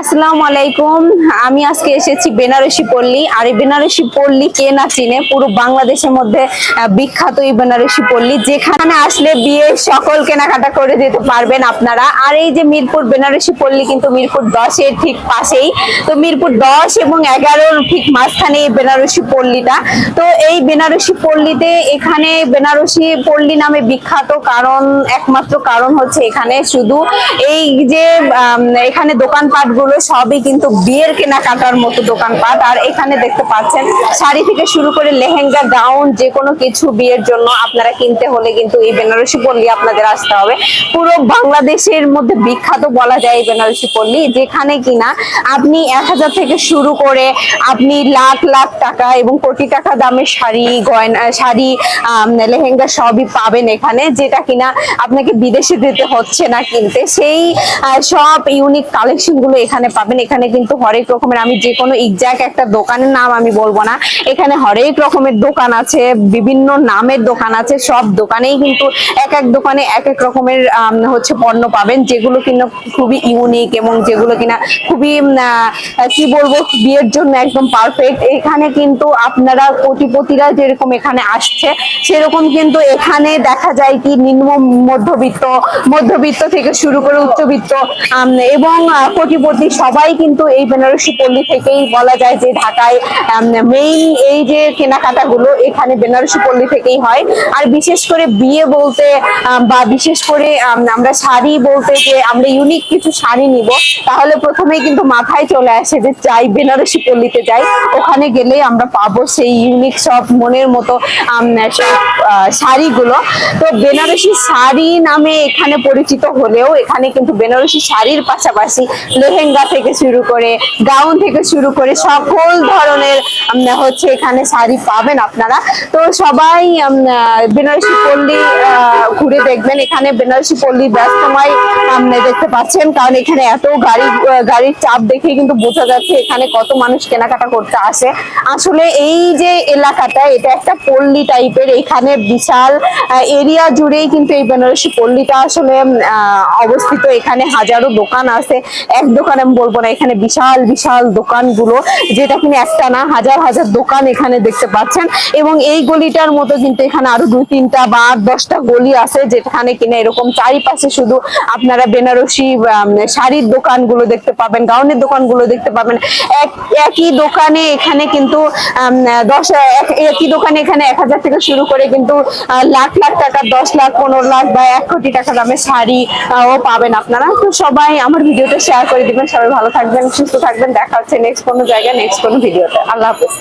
আসসালামু আলাইকুম। আমি আজকে এসেছি বেনারসি পল্লী। আর এই বেনারসি পল্লী কে না চিনে, পুরো বাংলাদেশের মধ্যে বিখ্যাত এই বেনারসি পল্লী। যেখানে আসলে বিয়ে সকল কেনাকাটা করে দিতে পারবেন আপনারা। আর এই যে মিরপুর বেনারসি পল্লী কিন্তু মিরপুর দশের ঠিক পাশেই। তো মিরপুর দশ এবং এগারোর ঠিক মাঝখানে এই বেনারসি পল্লীটা। তো এই বেনারসি পল্লীতে এখানে বেনারসি পল্লী নামে বিখ্যাত কারণ, একমাত্র কারণ হচ্ছে এখানে শুধু এই যে এখানে দোকানপাট গুলো সবই কিন্তু বিয়ের কেনাকাটার মতো দোকানপাট। আর এখানে দেখতে পাচ্ছেন, শাড়ি থেকে শুরু করে লেহেঙ্গা, গাউন যে কোনো কিছু বিয়ের জন্য আপনারা কিনতে হলে কিন্তু এই বেনারসি পল্লী আপনাদের আসতে হবে। পুরো বাংলাদেশের মধ্যে বিখ্যাত বলা যায় এই বেনারসি পল্লী, যেখানে কিনা আপনি এক হাজার থেকে শুরু করে আপনি লাখ লাখ টাকা এবং কোটি টাকা দামের শাড়ি, গয়না, শাড়ি লেহেঙ্গা সবই পাবেন এখানে, যেটা কিনা আপনাকে বিদেশে যেতে হচ্ছে না কিনতে। সেই সব ইউনিক কালেকশনগুলো এখানে পাবেন। এখানে কিন্তু হরেক রকমের আমি যে কোনো এক্সাক্ট একটা দোকানের নাম আমি বলব না। এখানে হরেক রকমের দোকান আছে বিভিন্ন নামের দোকান আছে সব দোকানেই কিন্তু এক এক দোকানে এক এক রকমের হচ্ছে পণ্য পাবেন যেগুলো কিনা খুবই ইউনিক এবং যেগুলো কিনা খুবই কি বলব বিয়ের জন্য একদম পারফেক্ট এখানে কিন্তু আপনারা কোটিপতিরা যেরকম এখানে আসছে সেরকম কিন্তু এখানে দেখা যায় কি নিম্ন মধ্যবিত্ত মধ্যবিত্ত থেকে শুরু করে উচ্চবিত্ত এবং আহ, কোটিপতি সবাই কিন্তু এই বেনারসি পল্লী থেকেই বলা যায় যে ঢাকায় মেইন এই যে কেনাকাটা গুলো এখানে বেনারসি পল্লী থেকেই হয়। আর বিশেষ করে বিয়ে বলতে বা বিশেষ করে আমরা শাড়ি বলতে যে আমরা ইউনিক কিছু শাড়ি নিব, তাহলে প্রথমেই কিন্তু মাথায় চলে আসে যে চাই বেনারসি পল্লীতে যাই, ওখানে গেলে আমরা পাবো সেই ইউনিক সব মনের মতো শাড়িগুলো। তো বেনারসি শাড়ি নামে এখানে পরিচিত হলেও এখানে কিন্তু বেনারসি শাড়ির পাশাপাশি লেহেঙ্গা থেকে শুরু করে গাউন থেকে শুরু করে সকল ধরনের হচ্ছে এখানে শাড়ি পাবেন আপনারা। তো সবাই বেনারসি পল্লী ঘুরে দেখবেন। এখানে বেনারসি পল্লী ব্যস্তময় আম, দেখতে পাচ্ছেন। কারণ এখানে এত গাড়ি গাড়ির চাপ দেখে কিন্তু বোঝা যাচ্ছে এখানে কত মানুষ কেনাকাটা করতে আসে। আসলে এই যে এলাকাটা এটা একটা পল্লী টাইপের। এখানে বিশাল এরিয়া জুড়েই কিন্তু এই বেনারসি পল্লীটা আসলে অবস্থিত। এখানে হাজারো দোকান আছে। এক দোকান আমি বলব না, এখানে বিশাল বিশাল দোকানগুলো, যেটা কিনা একটা না হাজার হাজার দোকান এখানে দেখতে পাচ্ছেন। এবং এই গলিটার মতো কিন্তু এখানে আরও দুই, তিনটা বা আট, দশটা গলি আছে, যেখানে কিনা এরকম চারিপাশে শুধু আপনারা বেনারসি শাড়ির দোকানগুলো দেখতে পাবেন, গাউনের দোকানগুলো দেখতে পাবেন। এক, একই দোকানে এখানে কিন্তু দশ, এক- একই দোকানে এখানে এক হাজার থেকে শুরু করে কিন্তু লাখ লাখ টাকা, দশ লাখ, পনেরো লাখ বা এক কোটি টাকা দামের শাড়ি ও পাবেন আপনারা। তো সবাই আমার ভিডিওটা শেয়ার করে দিবেন সবাই ভালো থাকবেন, সুস্থ থাকবেন, দেখা হচ্ছে নেক্সট কোনো জায়গায় নেক্সট কোনো ভিডিওতে। আল্লাহ হাফেজ।